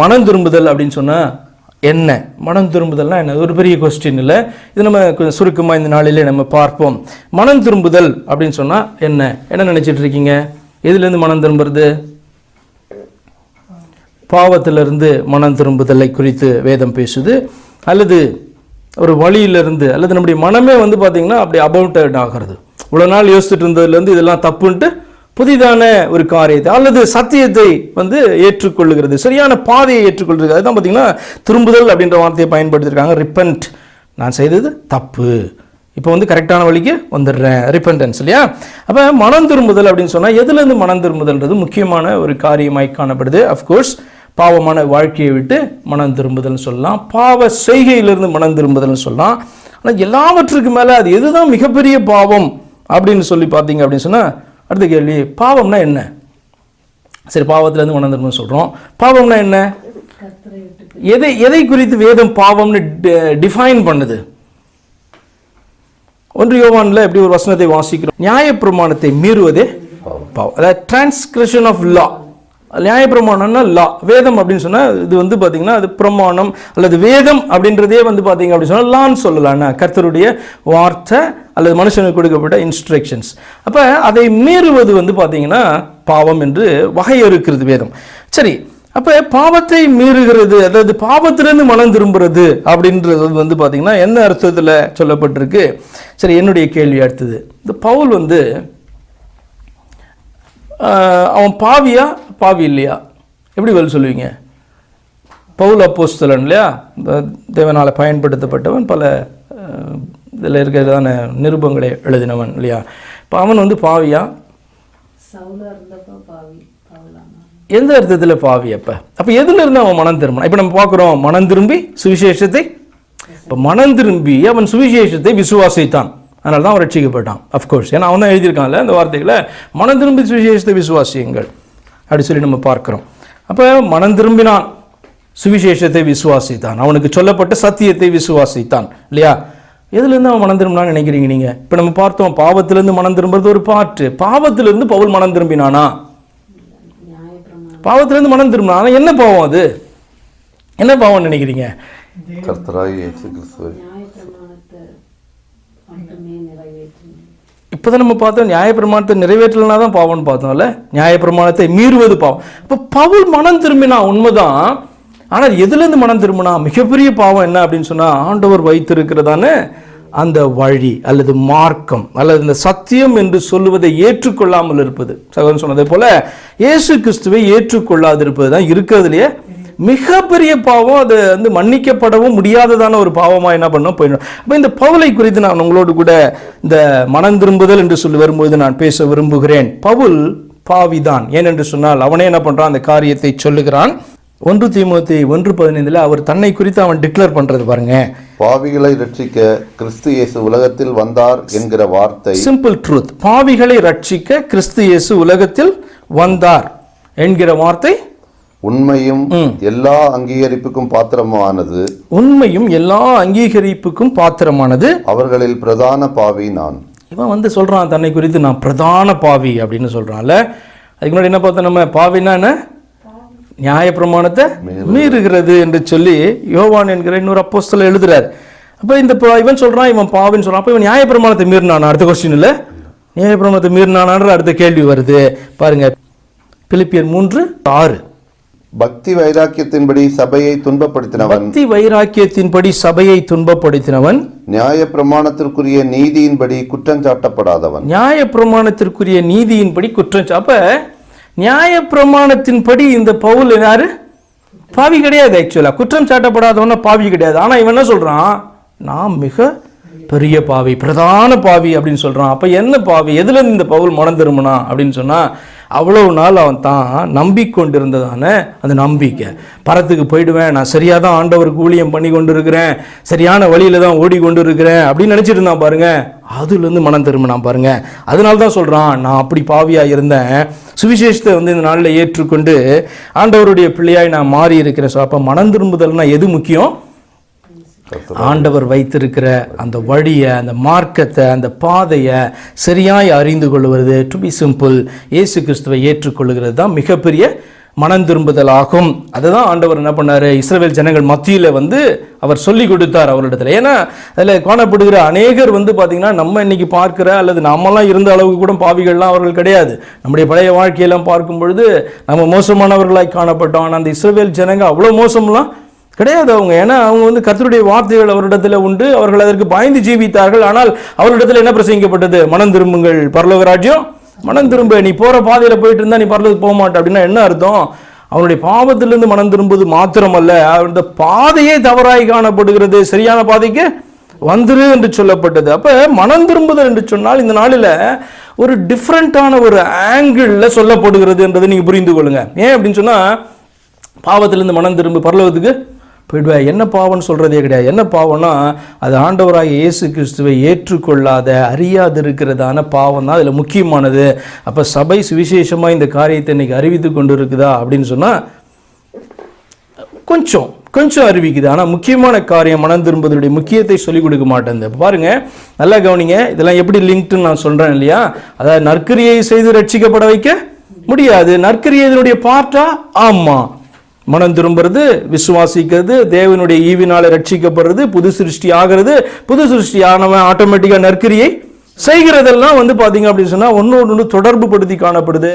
மனம் திரும்புதல் அப்படின்னு சொன்னால் என்ன? மனம் திரும்புதல்னா என்ன? ஒரு பெரிய கொஸ்டின் இல்லை. இது நம்ம கொஞ்சம் சுருக்கமாக இந்த நாளிலே நம்ம பார்ப்போம். மனம் திரும்புதல் அப்படின்னு சொன்னால் என்ன? என்ன நினச்சிட்டு இருக்கீங்க? எதுலேருந்து மனம் திரும்புறது? பாவத்திலிருந்து மனம் திரும்புதலை குறித்து வேதம் பேசுது. அல்லது ஒரு வழியிலிருந்து அல்லது நம்முடைய மனமே வந்து பார்த்திங்கன்னா அப்படி அபவுட்டட் ஆகிறது. இவ்வளோ நாள் யோசிச்சுட்டு இருந்ததுலேருந்து இதெல்லாம் தப்புன்ட்டு புதிதான ஒரு காரியத்தை அல்லது சத்தியத்தை வந்து ஏற்றுக்கொள்ளுகிறது. சரியான பாதையை ஏற்றுக்கொள்கிறது. அதுதான் பார்த்தீங்கன்னா திரும்புதல் அப்படின்ற வார்த்தையை பயன்படுத்தியிருக்காங்க. ரிப்பன்ட் நான் செய்தது தப்பு. இப்போ வந்து கரெக்டான வழிக்கு வந்துடுறேன். ரிப்பன்டன்ஸ் இல்லையா? அப்போ மனம் திரும்புதல் அப்படின்னு சொன்னால் எதுலேருந்து மனம் திரும்புதல்ன்றது முக்கியமான ஒரு காரியமாய் காணப்படுது. அஃப்கோர்ஸ் பாவமான வாழ்க்கையை விட்டு மனம் திரும்புதல்னு சொல்லலாம். பாவ செய்கையிலிருந்து மனம் திரும்புதல்னு சொல்லலாம். ஆனால் எல்லாவற்றுக்கு மேலே அது எதுதான் மிகப்பெரிய பாவம் அப்படின்னு சொல்லி பார்த்தீங்க அப்படின்னு சொன்னால் அடுத்த கேள்வி பாவம்னா என்ன? சரி பாவத்திலேருந்து திரும்ப சொல்கிறோம் பாவம்னா என்ன? எதை எதை குறித்து வேதம் பாவம்னு டிஃபைன் பண்ணுது? ஒன்று யோவான்ல எப்படி ஒரு வசனத்தை வாசிக்கிறோம்? நியாயப்பிரமாணத்தை மீறுவதே பாவம். அதாவது டிரான்ஸ்கிரிப்ஷன் ஆஃப் லா நியாயப்பிரமாணம்னா லா வேதம் அப்படின்னு சொன்னா இது வந்து பாத்தீங்கன்னா அது பிரமாணம் அல்லது வேதம் அப்படின்றதே வந்து பாத்தீங்க அப்படின்னு சொன்னா லான்னு சொல்லலாம். கர்த்தருடைய வார்த்தை அல்லது மனுஷனுக்கு கொடுக்கப்பட்ட இன்ஸ்ட்ரக்ஷன்ஸ் அப்போ அதை மீறுவது வந்து பார்த்திங்கன்னா பாவம் என்று வகையறுக்கிறது வேதம். சரி அப்போ பாவத்தை மீறுகிறது அதாவது பாவத்திலிருந்து மனம் திரும்புறது அப்படின்றது வந்து பார்த்திங்கன்னா என்ன அர்த்தத்தில் சொல்லப்பட்டிருக்கு? சரி என்னுடைய கேள்வி அடுத்தது. இந்த பவுல் வந்து அவன் பாவியா பாவி இல்லையா? எப்படி பதில் சொல்லுவீங்க? பவுல் அப்போஸ்தலன் இல்லையா? தேவனால் பயன்படுத்தப்பட்டவன் பல இதில் இருக்கிறதான நிருபங்களை எழுதினவன் இல்லையா? இப்போ அவன் வந்து பாவியா? எந்த அர்த்தத்தில் பாவி அப்போ? அப்போ எதுல இருந்து அவன் மனம் திரும்பினான் இப்போ நம்ம பார்க்குறோம் மனம் திரும்பி சுவிசேஷத்தை இப்போ மனம் திரும்பி அவன் சுவிசேஷத்தை விசுவாசித்தான். அதனால தான் அவன் ரட்சிக்கப்பட்டான் அஃப்கோர்ஸ் ஏன்னா அவன் தான் எழுதியிருக்கான்ல அந்த வார்த்தைகளை மனம் திரும்பி சுவிசேஷத்தை விசுவாசியுங்கள். அப்படி சொல்லி நம்ம பார்க்குறோம். அப்போ மனம் திரும்பினான் சுவிசேஷத்தை விசுவாசித்தான். அவனுக்கு சொல்லப்பட்ட சத்தியத்தை விசுவாசித்தான் இல்லையா? எதுலேருந்து அவன் மனம் திரும்பினான்னு நினைக்கிறீங்க நீங்கள் இப்போ நம்ம பார்த்தோம் பாவத்திலேருந்து மனம் திரும்புறது ஒரு பாட்டு. பாவத்திலிருந்து பவுல் மனம் திரும்பினானா? பாவத்திலேருந்து மனம் திரும்பினா ஆனா என்ன பாவம் அது? என்ன பாவம்னு நினைக்கிறீங்க? இப்போதான் நம்ம பார்த்தோம் நியாயப்பிரமாணத்தை நிறைவேற்றலனா தான் பாவம்னு பார்த்தோம்ல? நியாயப்பிரமாணத்தை மீறுவது பாவம். இப்போ பவுல் மனம் திரும்பினா உண்மைதான் ஆனால் எதுலேருந்து மனம் திரும்பினா மிகப்பெரிய பாவம் என்ன அப்படின்னு சொன்னால் ஆண்டவர் வைத்திருக்கிறதான அந்த வழி அல்லது மார்க்கம் அல்லது இந்த சத்தியம் என்று சொல்லுவதை ஏற்றுக்கொள்ளாமல் இருப்பது. சகோதரன் சொன்னதை போல இயேசு கிறிஸ்துவை ஏற்றுக்கொள்ளாதிருப்பது தான் இருக்கிறதுலையே மிகப்பெரிய பாவம் அது வந்து மன்னிக்கப்படவும் முடியாததான ஒரு பாவமாக என்ன பண்ணோம் போயிடும் அப்போ இந்த பவுலை குறித்து நான் உங்களோடு கூட இந்த மனம் திரும்புதல் என்று சொல்லி வரும்போது நான் பேச விரும்புகிறேன். பவுல் பாவிதான். ஏனென்று சொன்னால் அவனே என்ன பண்ணுறான் அந்த காரியத்தை சொல்லுகிறான். ஒன்று தீமோத்தி ஒன்று பதினைந்துல அவர் தன்னை குறித்து அவன் டிக்ளேர் பண்றது பாருங்க. பாவிகளை ரட்சிக்க கிறிஸ்து இயேசு உலகத்தில் வந்தார் என்கிற வார்த்தை. சிம்பிள் ட்ரூத் பாவிகளை ரட்சிக்க கிறிஸ்து இயேசு உலகத்தில் வந்தார் என்கிற வார்த்தை. உண்மையும் எல்லா அங்கீகரிப்புக்கும் பாத்திரமானது. உண்மையும் எல்லா அங்கீகரிப்புக்கும் பாத்திரமானது. அவர்களில் பிரதான பாவி நான். இவன் வந்து சொல்றான் தன்னை குறித்து நான் பிரதான பாவி அப்படின்னு சொல்றான்ல. அதுக்கு முன்னாடி என்ன பார்த்தோம் நம்ம? பாவின்னா என்ன? நியாயப்பிரமாணத்தை மீறுகிறது என்று சொல்லி யோவான் என்கிற இன்னொரு அப்போஸ்தலர் எழுதுறாரு. அப்போ இந்த இவன் சொல்றான் இவன் பாவின்னு சொல்றான். அப்போ இவன் நியாயப்பிரமாணத்தை மீறினானா? அடுத்த கொஸ்டின் இல்ல. நியாயப்பிரமாணத்தை மீறினானான்ற அடுத்த கேள்வி வருது. பாருங்க பிலிப்பியர் மூன்று ஆறு. பக்தி வைராக்கியத்தின்படி சபையை துன்பப்படுத்தினவன். பக்தி வைராக்கியத்தின்படி சபையை துன்பப்படுத்தினவன். நியாய பிரமாணத்திற்குரிய நீதியின்படி குற்றஞ்சாட்டப்படாதவன் நியாய பிரமாணத்திற்குரிய நீதியின்படி குற்றம் அப்ப நியாய பிரமாணத்தின்படி இந்த பவுல் யாரு பாவி கிடையாது ஆக்சுவலாக குற்றம் சாட்டப்படாதவன பாவி கிடையாது. ஆனால் இவன் என்ன சொல்கிறான் நான் மிக பெரிய பாவி பிரதான பாவி அப்படின்னு சொல்கிறான் அப்போ என்ன பாவி? எதுலேருந்து இந்த பவுல் மனம் திரும்பினா? அப்படின்னு சொன்னால் அவ்வளவு நாள் அவன் தான் நம்பிக்கொண்டிருந்ததான அந்த நம்பிக்கை. பரத்துக்கு போயிடுவேன் நான் சரியாக தான் ஆண்டவருக்கு ஊழியம் பண்ணி கொண்டு இருக்கிறேன் சரியான வழியில் தான் ஓடி கொண்டு இருக்கிறேன் அப்படின்னு நினச்சிட்டு இருந்தான் பாருங்கள் அதுலேருந்து மனம் திரும்பினான் பாருங்க. அதனால தான் சொல்றான் நான் அப்படி பாவியா இருந்தேன். சுவிசேஷத்தை வந்து இந்த நாளில் ஏற்றுக்கொண்டு ஆண்டவருடைய பிள்ளையாய் நான் மாறி இருக்கிறேன் ஸோ அப்போ மனம் திரும்புதல்னா எது முக்கியம்? ஆண்டவர் வைத்திருக்கிற அந்த வழியை அந்த மார்க்கத்தை அந்த பாதையை சரியாய் அறிந்து கொள்வது டு பி சிம்பிள் இயேசு கிறிஸ்துவை ஏற்றுக்கொள்கிறது தான் மிகப்பெரிய மனம் திரும்புதல் ஆகும் அதுதான் ஆண்டவர் என்ன பண்ணார்? இஸ்ரேல் ஜனங்கள் மத்தியில் வந்து அவர் சொல்லி கொடுத்தார் அவரிடத்துல ஏன்னா அதில் காணப்படுகிற அநேகர் வந்து பார்த்திங்கன்னா நம்ம இன்னைக்கு பார்க்குற அல்லது நம்மலாம் இருந்த அளவுக்கு கூட பாவிகள்லாம் அவர்கள் கிடையாது. நம்முடைய பழைய வாழ்க்கையெல்லாம் பார்க்கும் பொழுது நம்ம மோசமானவர்களாய் காணப்பட்டோம். ஆனால் அந்த இஸ்ரேல் ஜனங்க அவ்வளோ மோசம்லாம் கிடையாது அவங்க. ஏன்னா அவங்க வந்து கர்த்தருடைய வார்த்தைகள் அவரிடத்தில் உண்டு. அவர்கள் அதற்கு பாய்ந்து ஜீவித்தார்கள். ஆனால் அவரிடத்தில் என்ன பிரசங்கிக்கப்பட்டது? மனம் திரும்புங்கள். பரலோக ராஜ்யம் மனம் திரும்ப நீ போகிற பாதையில் போயிட்டு இருந்தால் நீ பரலோகத்துக்கு போக மாட்டேன் அப்படின்னா என்ன அர்த்தம்? அவனுடைய பாவத்திலிருந்து மனம் திரும்புவது மாத்திரமல்ல. அந்த பாதையே தவறாய் காணப்படுகிறது. சரியான பாதைக்கு வந்துரு என்று சொல்லப்பட்டது. அப்போ மனம் திரும்புதல் என்று சொன்னால் இந்த நாளில் ஒரு டிஃப்ரெண்ட்டான ஒரு ஆங்கிளில் சொல்லப்படுகிறது என்றதை நீங்கள் புரிந்து கொள்ளுங்க. ஏன் அப்படின்னு சொன்னால் பாவத்திலிருந்து மனம் திரும்ப பரலோகத்துக்கு போயிடுவா என்ன பாவம்னு சொல்கிறதே கிடையாது. என்ன பாவம்னா அது ஆண்டவராக இயேசு கிறிஸ்துவை ஏற்றுக்கொள்ளாத அறியாது இருக்கிறதான பாவம் தான் அதில் முக்கியமானது. அப்போ சபை சுவிசேஷமாக இந்த காரியத்தை இன்றைக்கி அறிவித்து கொண்டு இருக்குதா அப்படின்னு சொன்னால் கொஞ்சம் கொஞ்சம் அறிவிக்குது. ஆனால் முக்கியமான காரியம் மனம் திரும்புவதனுடைய முக்கியத்தை சொல்லிக் கொடுக்க மாட்டேங்குது. இப்போ நல்லா கவனிங்க. இதெல்லாம் எப்படி லிங்க்டுன்னு நான் சொல்கிறேன் இல்லையா? அதாவது நற்கரியை செய்து ரட்சிக்கப்பட வைக்க முடியாது. நற்கரியை இதனுடைய பார்ட்டா? ஆமாம் மனம் திரும்புறது விசுவாசிக்கிறது தேவனுடைய ஈவினால ரட்சிக்கப்படுறது புது சிருஷ்டி ஆகிறது. புது சிருஷ்டி ஆனவன் ஆட்டோமேட்டிக்காக நற்கிரியை செய்கிறதெல்லாம் வந்து பார்த்தீங்க அப்படின்னு சொன்னால் ஒன்று ஒன்று தொடர்பு படுத்தி காணப்படுது.